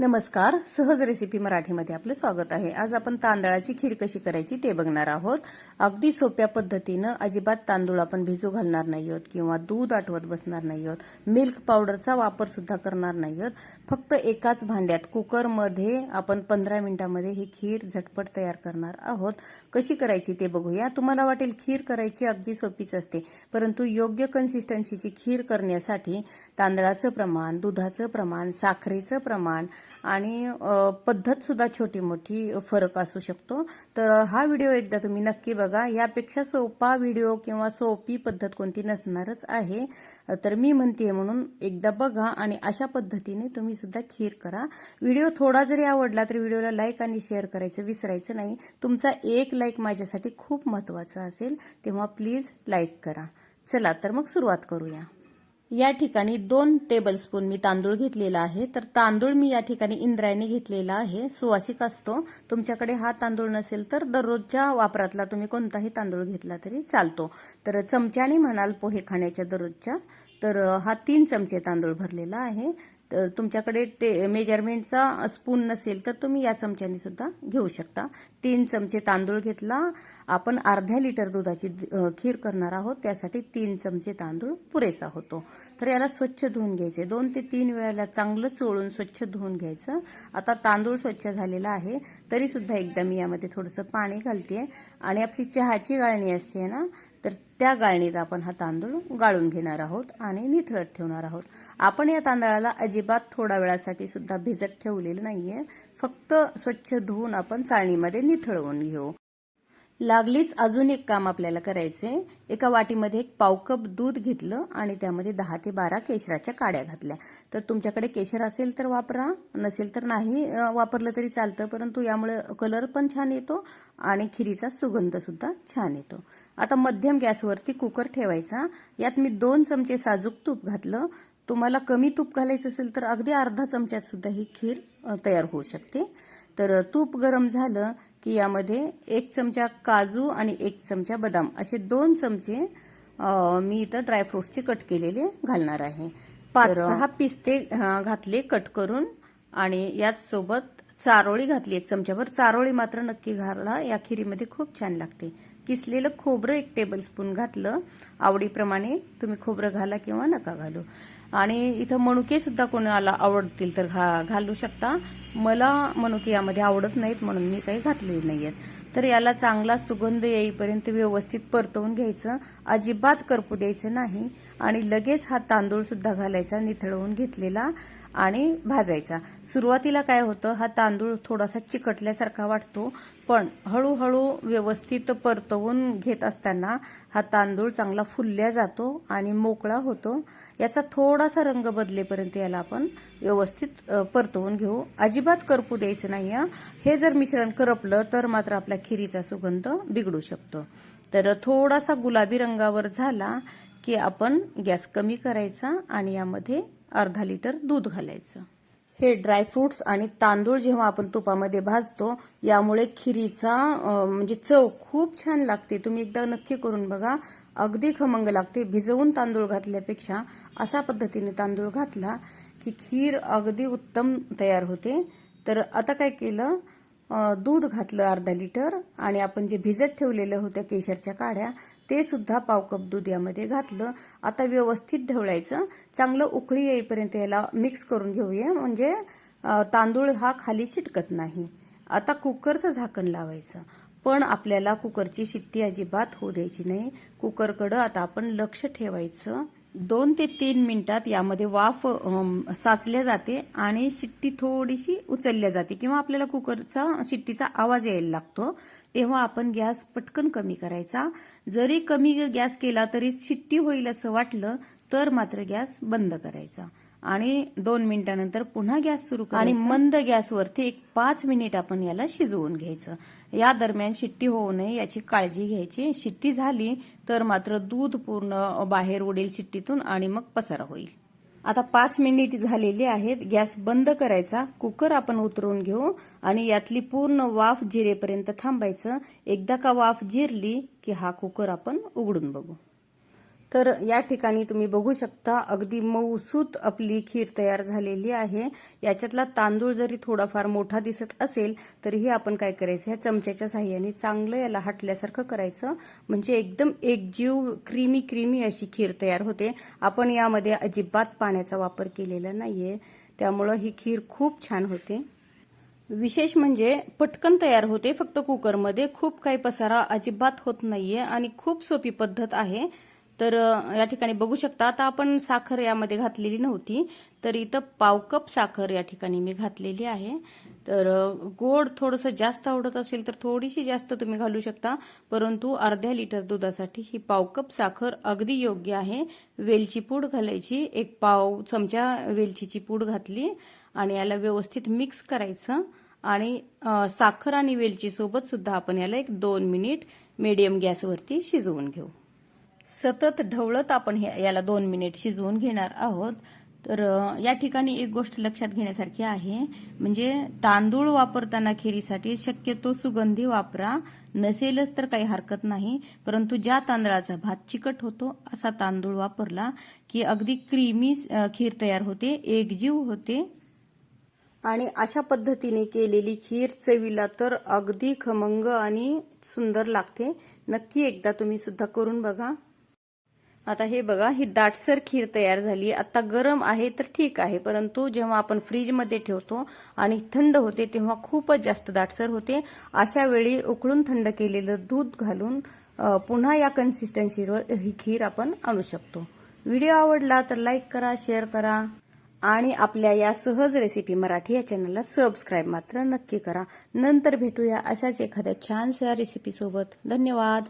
नमस्कार सहज रेसिपी मराठीमध्ये आपलं स्वागत आहे. आज आपण तांदळाची खीर कशी करायची ते बघणार आहोत. अगदी सोप्या पद्धतीनं अजिबात तांदूळ आपण भिजू घालणार नाही आहोत किंवा दूध आठवत बसणार नाही आहोत. मिल्क पावडरचा वापर सुद्धा करणार नाही आहोत. फक्त एकाच भांड्यात कुकरमध्ये आपण पंधरा मिनिटांमध्ये ही खीर झटपट तयार करणार आहोत. कशी करायची ते बघूया. तुम्हाला वाटेल खीर करायची अगदी सोपीच असते परंतु योग्य कन्सिस्टन्सीची खीर करण्यासाठी तांदळाचं प्रमाण दुधाचं प्रमाण साखरेचं प्रमाण आणि पद्धतसुद्धा छोटी मोठी फरक असू शकतो. तर हा व्हिडिओ एकदा तुम्ही नक्की बघा. यापेक्षा सोपा व्हिडिओ किंवा सोपी पद्धत कोणती नसणारच आहे. तर मी म्हणते म्हणून एकदा बघा आणि अशा पद्धतीने तुम्ही सुद्धा खीर करा. व्हिडिओ थोडा जरी आवडला तर व्हिडिओला लाईक आणि शेअर करायचं विसरायचं नाही. तुमचा एक लाईक माझ्यासाठी खूप महत्त्वाचा असेल तेव्हा प्लीज लाईक करा. चला तर मग सुरुवात करूया. या ठिकाणी दोन टेबलस्पून मी तांदूळ घेतलेला आहे. तर तांदूळ मी या ठिकाणी इंद्रायणी घेतलेला आहे. सुवासिक असतो. तुमच्याकडे हा तांदूळ नसेल तर दररोजच्या वापरातला तुम्ही कोणताही तांदूळ घेतला तरी चालतो. तर चमच्याने म्हणाल पोहे खाण्याच्या दररोजच्या. तर हा तीन चमचे तांदूळ भरलेला आहे. तर तुमच्याकडे टे मेजरमेंटचा स्पून नसेल तर तुम्ही या चमच्याने सुद्धा घेऊ शकता. तीन चमचे तांदूळ घेतला. आपण अर्ध्या लिटर दुधाची खीर करणार आहोत. त्यासाठी तीन चमचे तांदूळ पुरेसा होतो. तर याला स्वच्छ धुवून घ्यायचे. दोन ते तीन वेळेला चांगलं चोळून स्वच्छ धुवून घ्यायचं. आता तांदूळ स्वच्छ झालेला आहे. तरीसुद्धा एकदा मी यामध्ये थोडंसं पाणी घालते आणि आपली चहाची गाळणी असते ना त्या गाळणीत आपण हा तांदूळ गाळून घेणार आहोत आणि निथळत ठेवणार आहोत. आपण या तांदळाला अजिबात थोड्या वेळासाठी सुद्धा भिजत ठेवलेलं नाहीये. फक्त स्वच्छ धुवून आपण चाळणीमध्ये निथळवून घेऊ. लागलीच अजून एक काम आपल्याला करायचे एका वाटीमध्ये एक पाव कप दूध घेतलं आणि त्यामध्ये दहा ते बारा केशराच्या काड्या घातल्या. तर तुमच्याकडे केशर असेल तर वापरा नसेल तर नाही वापरलं तरी चालतं परंतु यामुळे कलर पण छान येतो आणि खिरीचा सुगंध सुद्धा छान येतो. आता मध्यम गॅसवरती कुकर ठेवायचा. यात मी दोन चमचे साजूक तूप घातलं. तुम्हाला कमी तूप घालायचं असेल तर अगदी अर्धा चमच्यात सुद्धा ही खीर तयार होऊ शकते. तर तूप गरम झालं. की यामध्ये एक चमचा काजू आणि एक चमचा बदाम. असे दोन चमचे मी इथं ड्रायफ्रुटचे कट केलेले घालणार आहे. पाच सहा पिस्ते घातले कट करून आणि याच सोबत चारोळी घातली. एक चमच्याभर चारोळी मात्र नक्की घाला. या खिरीमध्ये खूप छान लागते. किसलेलं खोबरं एक टेबलस्पून घातलं. आवडीप्रमाणे तुम्ही खोबरं घाला किंवा नका घालू. आणि इथं मनुके सुद्धा कोणाला आवडतील तर घा घालू शकता. मला मनुके यामध्ये आवडत नाहीत म्हणून मी काही घातलेले नाहीयेत. तर याला चांगला सुगंध येईपर्यंत व्यवस्थित परतवून घ्यायचं. अजिबात करपू द्यायचं नाही. आणि लगेच हा तांदूळ सुद्धा घालायचा निथळवून घेतलेला. आणि भाजायचा. सुरुवातीला काय होतं हा तांदूळ थोडासा चिकटल्यासारखा वाटतो पण हळूहळू व्यवस्थित परतवून घेत असताना हा तांदूळ चांगला फुलल्या जातो आणि मोकळा होतो. याचा थोडासा रंग बदलेपर्यंत याला आपण व्यवस्थित परतवून घेऊ. अजिबात करपू द्यायचं नाही हे जर मिश्रण करपलं तर मात्र आपल्या खिरीचा सुगंध बिघडू शकतो. तर थोडासा गुलाबी रंगावर झाला की आपण गॅस कमी करायचा आणि यामध्ये अर्धा लिटर दूध घालायचं. हे ड्रायफ्रुट्स आणि तांदूळ जेव्हा आपण तुपामध्ये भाजतो यामुळे खिरीचा म्हणजे चव खूप छान लागते. तुम्ही एकदा नक्की करून बघा. अगदी खमंग लागते. भिजवून तांदूळ घातल्यापेक्षा अशा पद्धतीने तांदूळ घातला की खीर अगदी उत्तम तयार होते. तर आता काय केलं? दूध घातलं अर्धा लिटर आणि आपण जे भिजत ठेवलेलं होत्या केशरच्या काड्या ते सुद्धा पाव कप दूध यामध्ये घातलं. आता व्यवस्थित ढवळायचं. चांगलं उकळी येईपर्यंत याला मिक्स करून घेऊया. म्हणजे तांदूळ हा खाली चिटकत नाही. आता कुकरचं झाकण लावायचं. पण आपल्याला कुकरची शिट्टी अजिबात होऊ द्यायची नाही. कुकरकडं आता आपण लक्ष ठेवायचं. दोन ते तीन मिनिटात यामध्ये वाफ साचल्या जाते आणि शिट्टी थोडीशी उचलल्या जाते किंवा आपल्याला कुकरचा शिट्टीचा आवाज यायला लागतो. तेव्हा आपण गॅस पटकन कमी करायचा. जरी कमी गॅस केला तरी शिट्टी होईल असं वाटलं तर मात्र गॅस बंद करायचा. आणि दोन मिनिटानंतर पुन्हा गॅस सुरू आणि मंद गॅसवरती एक पाच मिनिट आपण याला शिजवून घ्यायचं. या दरम्यान शिट्टी होऊ नये याची काळजी घ्यायची. शिट्टी झाली तर मात्र दूध पूर्ण बाहेर उडेल शिट्टीतून आणि मग पसारा होईल. आता पाच मिनिट झालेली आहेत. गॅस बंद करायचा. कुकर आपण उतरवून घेऊ आणि यातली पूर्ण वाफ जिरेपर्यंत थांबायचं. एकदा का वाफ जिरली की हा कुकर आपण उघडून बघू. तर या ठिकाणी तुम्ही बघू शकता अगदी मऊसूत आपली खीर तयार झालेली आहे. याच्यातला तांदूळ जरी थोडाफार मोठा दिसत असेल तरीही आपण काय करायचं ह्या चमच्याच्या साह्याने चांगलं याला हटल्यासारखं करायचं. म्हणजे एकदम एकजीव क्रीमी क्रीमी अशी खीर तयार होते. आपण यामध्ये अजिबात पाण्याचा वापर केलेला नाहीये. त्यामुळं ही खीर खूप छान होते. विशेष म्हणजे पटकन तयार होते फक्त कुकरमध्ये खूप काही पसारा अजिबात होत नाहीये आणि खूप सोपी पद्धत आहे. तर या ठिकाणी बघू शकता आता आपण साखर यामध्ये घातलेली नव्हती तर इथं पाव कप साखर या ठिकाणी मी घातलेली आहे. तर गोड थोडंसं जास्त आवडत असेल तर थोडीशी जास्त तुम्ही घालू शकता परंतु अर्ध्या लिटर दुधासाठी ही पाव कप साखर अगदी योग्य आहे. वेलची पूड घालायची एक पाव चमचा वेलचीची पूड घातली आणि याला व्यवस्थित मिक्स करायचं आणि साखर आणि वेलची सोबत सुद्धा आपण याला एक दोन मिनिट मीडियम गॅसवरती शिजवून घेऊ. सतत ढवळत आपण हे- याला दोन मिनिट शिजवून घेणार आहोत. तर या ठिकाणी एक गोष्ट लक्षात घेण्यासारखी आहे. म्हणजे तांदूळ वापरताना खिरीसाठी शक्यतो सुगंधी वापरा. नसेलच तर काही हरकत नाही. परंतु ज्या तांदळाचा भात चिकट होतो असा तांदूळ वापरला की अगदी क्रीमी खीर तयार होते एकजीव होते. आणि अशा पद्धतीने केलेली खीर चवीला तर अगदी खमंग आणि सुंदर लागते. नक्की एकदा तुम्ही सुद्धा करून बघा. आता हे बघा ही दाटसर खीर तयार झाली आता गरम आहे तर ठीक आहे परंतु जेव्हा आपण फ्रीजमध्ये ठेवतो आणि थंड होते तेव्हा खूपच जास्त दाटसर होते. अशा वेळी उकळून थंड केलेलं दूध घालून पुन्हा या कन्सिस्टन्सीवर ही खीर आपण आणू शकतो. व्हिडिओ आवडला तर लाईक करा शेअर करा आणि आपल्या या सहज रेसिपी मराठी या चॅनलला सबस्क्राईब मात्र नक्की करा. नंतर भेटूया अशाच एखाद्या छानशा रेसिपीसोबत धन्यवाद.